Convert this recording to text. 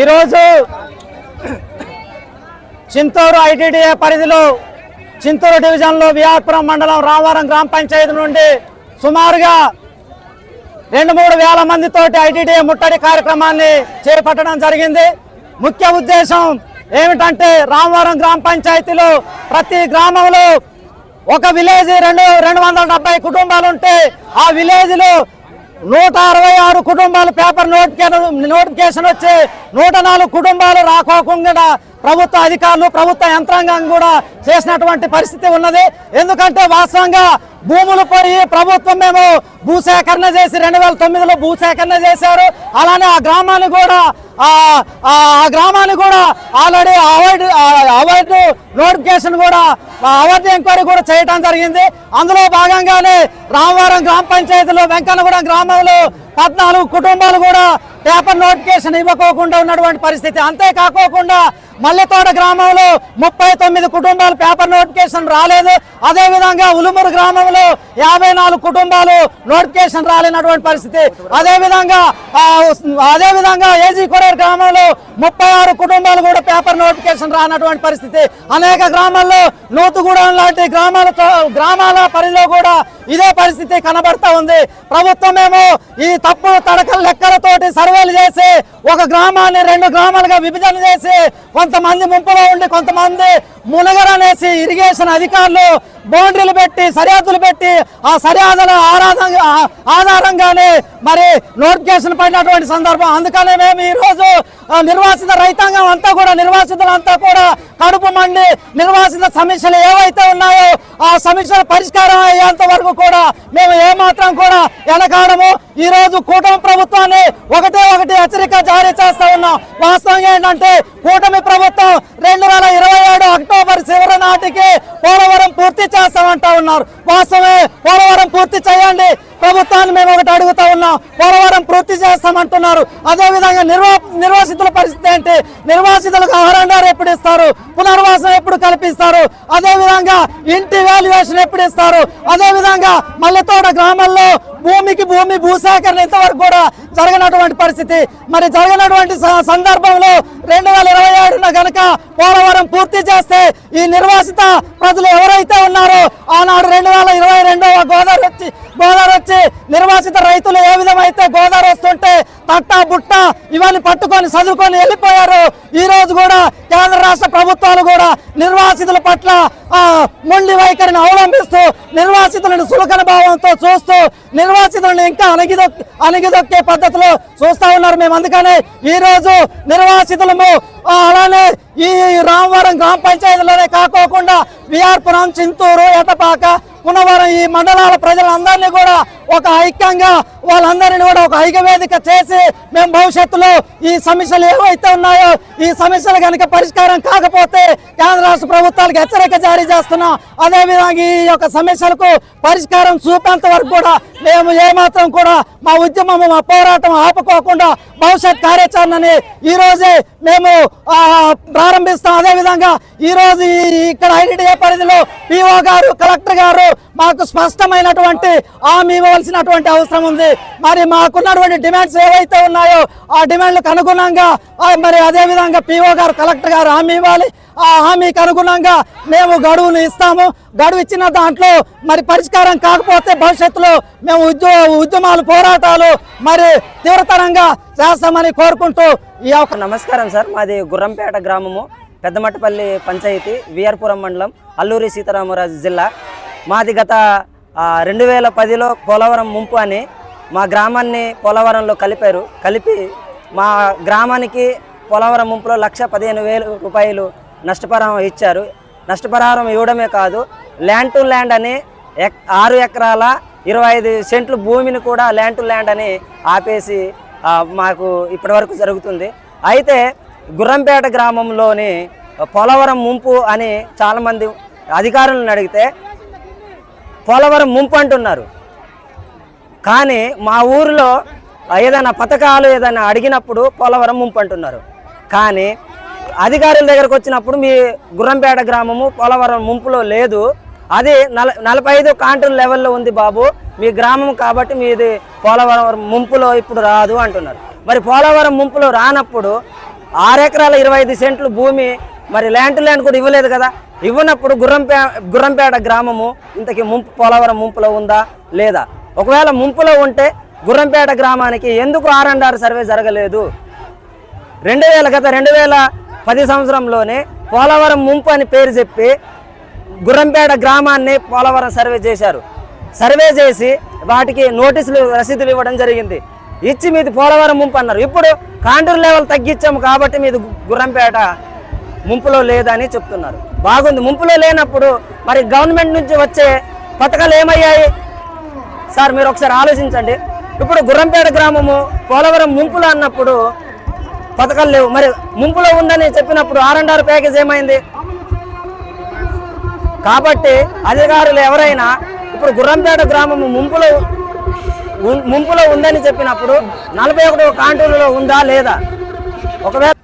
ఈరోజు చింతూరు ఐటీడీఏ పరిధిలో చింతూరు డివిజన్లో విఆర్పురం మండలం రామవరం గ్రామ పంచాయతీ నుండి సుమారుగా రెండు మూడు వేల మందితోటి ఐటీడీఏ ముట్టడి కార్యక్రమాన్ని చేపట్టడం జరిగింది. ముఖ్య ఉద్దేశం ఏమిటంటే రామవరం గ్రామ పంచాయతీలో ప్రతి గ్రామంలో ఒక విలేజ్ రెండు రెండు వందల డెబ్బై కుటుంబాలుంటే ఆ విలేజ్లో నూట అరవై ఆరు కుటుంబాలు పేపర్ నోటిఫికేషన్ నోటిఫికేషన్ వచ్చి నూట నాలుగు కుటుంబాలు రాకోకుండా ప్రభుత్వ అధికారులు ప్రభుత్వ యంత్రాంగం కూడా చేసినటువంటి పరిస్థితి ఉన్నది. ఎందుకంటే వాస్తవంగా భూములు పోయి ప్రభుత్వం మేము భూసేకరణ చేసి రెండు వేల తొమ్మిదిలో భూసేకరణ చేశారు. అలానే ఆ గ్రామాన్ని కూడా ఆ గ్రామాన్ని కూడా ఆల్రెడీ అవార్డు అవార్డు నోటిఫికేషన్ కూడా అవార్డు ఎంక్వైరీ కూడా చేయడం జరిగింది. అందులో భాగంగానే రామవరం గ్రామ పంచాయతీలో వెంకన్నగూడెం గ్రామంలో పద్నాలుగు కుటుంబాలు కూడా పేపర్ నోటిఫికేషన్ ఇవ్వకోకుండా ఉన్నటువంటి పరిస్థితి. అంతేకాకోకుండా మల్లెతోట గ్రామంలో ముప్పై తొమ్మిది కుటుంబాలు పేపర్ నోటిఫికేషన్ రాలేదు. అదేవిధంగా ఉలుమూరు గ్రామంలో యాభై నాలుగు కుటుంబాలు నోటిఫికేషన్ రాలేనటువంటి పరిస్థితి. అదేవిధంగా అదే అదేవిధంగా ఏజీ కొడేరు గ్రామంలో ముప్పై ఆరు కుటుంబాలు కూడా పేపర్ నోటిఫికేషన్ రానటువంటి పరిస్థితి. అనేక గ్రామాల్లో నూతుగూడెం లాంటి గ్రామాల గ్రామాల పరిధిలో కూడా ఇదే పరిస్థితి కనబడతా ఉంది. ప్రభుత్వం ఏమో ఈ తప్పు తడకల లెక్కలతోటి సర్వేలు చేసి ఒక గ్రామాన్ని రెండు గ్రామాలుగా విభజన చేసి కొంతమంది ముంపులో ఉండి కొంతమంది మునగరనేసి ఇరిగేషన్ అధికారులు బౌండరీలు పెట్టి సరిహద్దులు పెట్టి ఆ సరిహద్దుల ఆధారంగానే మరి నోటిఫికేషన్ పడినటువంటి సందర్భం. అందుకనే మేము ఈరోజు నిర్వాసిత రైతాంగం అంతా కూడా నిర్వాసితులంతా కూడా కడుపు మండి నిర్వాసిత సమస్యలు ఏవైతే ఉన్నాయో ఆ సమస్యల పరిష్కారం అయ్యేంత వరకు కూడా మేము ఏమాత్రం కూడా వెనకాడము. ఈ రోజు కూటమి ప్రభుత్వాన్ని ఒకటే ఒకటి హెచ్చరిక జారీ చేస్తా ఉన్నాం. వాస్తవం ఏంటంటే కూటమి ప్రభుత్వం రెండు వేల ఇరవై ఏడు అక్టోబర్ చివరి నాటికి పోలవరం పూర్తి చేస్తామంటా ఉన్నారు. వాస్తవమే పోలవరం పూర్తి చేయండి. ప్రభుత్వాన్ని మేము ఒకటి అడుగుతా ఉన్నాం. పోలవరం పూర్తి చేస్తామంటున్నారు. అదే విధంగా నిర్వా నిర్వాసితుల పరిస్థితి ఏంటి? నిర్వాసితులకు ఆహారండారు ఎప్పుడు ఇస్తారు? పునర్వాసం ఎప్పుడు కల్పిస్తారు? అదే విధంగా ఇంటి వాల్యుయేషన్ ఎప్పుడు ఇస్తారు? అదే విధంగా మల్లెతోట గ్రామంలో భూమికి భూమి భూసేకరణ ఇంతవరకు కూడా జరగనటువంటి పరిస్థితి. మరి జరగనటువంటి స- సందర్భంలో రెండు వేల ఇరవై ఏడున గనక పోలవరం పూర్తి చేస్తే ఈ నిర్వాసిత ప్రజలు ఎవరైతే ఉన్నారో ఆనాడు రెండు వేల ఇరవై రెండవ గోదావరి వచ్చి గోదావరి వచ్చి నిర్వాసిత రైతులు ఏ విధమైతే గోదావరి వస్తుంటే తట్ట బుట్ట ఇవన్నీ పట్టుకొని చదువుకొని వెళ్ళిపోయారు ఈ రోజు కూడా కేంద్ర రాష్ట్ర ప్రభుత్వాలు కూడా నిర్వాసితుల పట్ల మొండి వైఖరిని అవలంబిస్తూ నిర్వాసితులను సులకన భావంతో చూస్తూ నిర్వాసితులను ఇంకా అణగిదొ అణగిదొక్కే పద్ధతిలో చూస్తా ఉన్నారు మేము. అందుకనే ఈ రోజు నిర్వాసితులము అలానే ఈ రామవరం గ్రామ పంచాయతీలోనే కాకోకుండా విఆర్పురం చింతూరు ఎటపాక పునవరం ఈ మండలాల ప్రజలందరినీ కూడా ఒక ఐక్యంగా వాళ్ళందరినీ కూడా ఒక ఐక్యవేదిక చేసి మేము భవిష్యత్తులో ఈ సమస్యలు ఏవైతే ఉన్నాయో ఈ సమస్యలు కనుక పరిష్కారం కాకపోతే కేంద్ర రాష్ట్ర ప్రభుత్వాలకు హెచ్చరిక జారీ చేస్తున్నాం. అదేవిధంగా ఈ యొక్క సమస్యలకు పరిష్కారం చూపేంత వరకు కూడా మేము ఏమాత్రం కూడా మా ఉద్యమం మా పోరాటం ఆపుకోకుండా భవిష్యత్ కార్యాచరణని ఈ రోజే మేము ప్రారంభిస్తాం. అదేవిధంగా ఈ రోజు ఇక్కడ ఐడిడిఏ పరిధిలో పిఓ గారు కలెక్టర్ గారు మాకు స్పష్టమైనటువంటి హామీ ఇవ్వవలసినటువంటి అవసరం ఉంది. మరి మాకున్నటువంటి డిమాండ్స్ ఏవైతే ఉన్నాయో ఆ డిమాండ్లకు అనుగుణంగా మరి అదే విధంగా పిఓ గారు కలెక్టర్ గారు హామీ ఇవ్వాలి. ఆ హామీకి అనుగుణంగా మేము గడువును ఇస్తాము. గడువు ఇచ్చిన దాంట్లో మరి పరిష్కారం కాకపోతే భవిష్యత్తులో మేము ఉద్యో ఉద్యమాలు పోరాటాలు మరి తీవ్రతరంగా చేస్తామని కోరుకుంటూ ఈ అవకాశం. నమస్కారం సార్. మాది గుర్రంపేట గ్రామము పెద్దమట్టపల్లి పంచాయతీ విఆర్పురం మండలం అల్లూరి సీతారామరాజు జిల్లా. మాది గత రెండు వేల పదిలో పోలవరం ముంపు అని మా గ్రామాన్ని పోలవరంలో కలిపారు. కలిపి మా గ్రామానికి పోలవరం ముంపులో లక్ష పదిహేను వేల రూపాయలు నష్టపరిహారం ఇచ్చారు. నష్టపరిహారం ఇవ్వడమే కాదు ల్యాండ్ టు ల్యాండ్ అని ఎక్ ఆరు ఎకరాల ఇరవై ఐదు సెంట్లు భూమిని కూడా ల్యాండ్ టు ల్యాండ్ అని ఆపేసి మాకు ఇప్పటివరకు జరుగుతుంది. అయితే గుర్రంపేట గ్రామంలోని పోలవరం ముంపు అని చాలామంది అధికారులను అడిగితే పోలవరం ముంపు అంటున్నారు. కానీ మా ఊరిలో ఏదైనా పథకాలు ఏదైనా అడిగినప్పుడు పోలవరం ముంపు అంటున్నారు. కానీ అధికారుల దగ్గరకు వచ్చినప్పుడు మీ గుర్రంపేట గ్రామము పోలవరం ముంపులో లేదు. అది నల నలభై ఐదు కాంట్రల్ లెవెల్లో ఉంది బాబు. మీ గ్రామం కాబట్టి మీది పోలవరం ముంపులో ఇప్పుడు రాదు అంటున్నారు. మరి పోలవరం ముంపులో రానప్పుడు ఆరు ఎకరాల ఇరవై ఐదు సెంట్లు భూమి మరి ల్యాండ్ ల్యాండ్ కూడా ఇవ్వలేదు కదా. ఇవ్వనప్పుడు గుర్రంపే గుర్రంపేట గ్రామము ఇంతకీ ముంపు పోలవరం ముంపులో ఉందా? లేదా? ఒకవేళ ముంపులో ఉంటే గుర్రంపేట గ్రామానికి ఎందుకు ఆర్ అండ్ ఆర్ సర్వే జరగలేదు? రెండు వేల గత రెండు వేల పది సంవత్సరంలోనే పోలవరం ముంపు అని పేరు చెప్పి గుర్రంపేట గ్రామాన్ని పోలవరం సర్వే చేశారు. సర్వే చేసి వాటికి నోటీసులు రసీదులు ఇవ్వడం జరిగింది. ఇచ్చి మీది పోలవరం ముంపు అన్నారు. ఇప్పుడు కాంటూరు లెవెల్ తగ్గించాము కాబట్టి మీది గుర్రంపేట ముంపులో లేదని చెప్తున్నారు. బాగుంది ముంపులో లేనప్పుడు మరి గవర్నమెంట్ నుంచి వచ్చే పథకాలు ఏమయ్యాయి? సార్ మీరు ఒకసారి ఆలోచించండి. ఇప్పుడు గుర్రంపేట గ్రామము పోలవరం ముంపులో అన్నప్పుడు పథకాలు లేవు. మరి ముంపులో ఉందని చెప్పినప్పుడు ఆర్ అండ్ ఆర్ ప్యాకేజ్ ఏమైంది? కాబట్టి అధికారులు ఎవరైనా ఇప్పుడు గుర్రంపేట గ్రామము ముంపులో ముంపులో ఉందని చెప్పినప్పుడు నలభై ఒకటో కాంటూరులో ఉందా లేదా? ఒకవేళ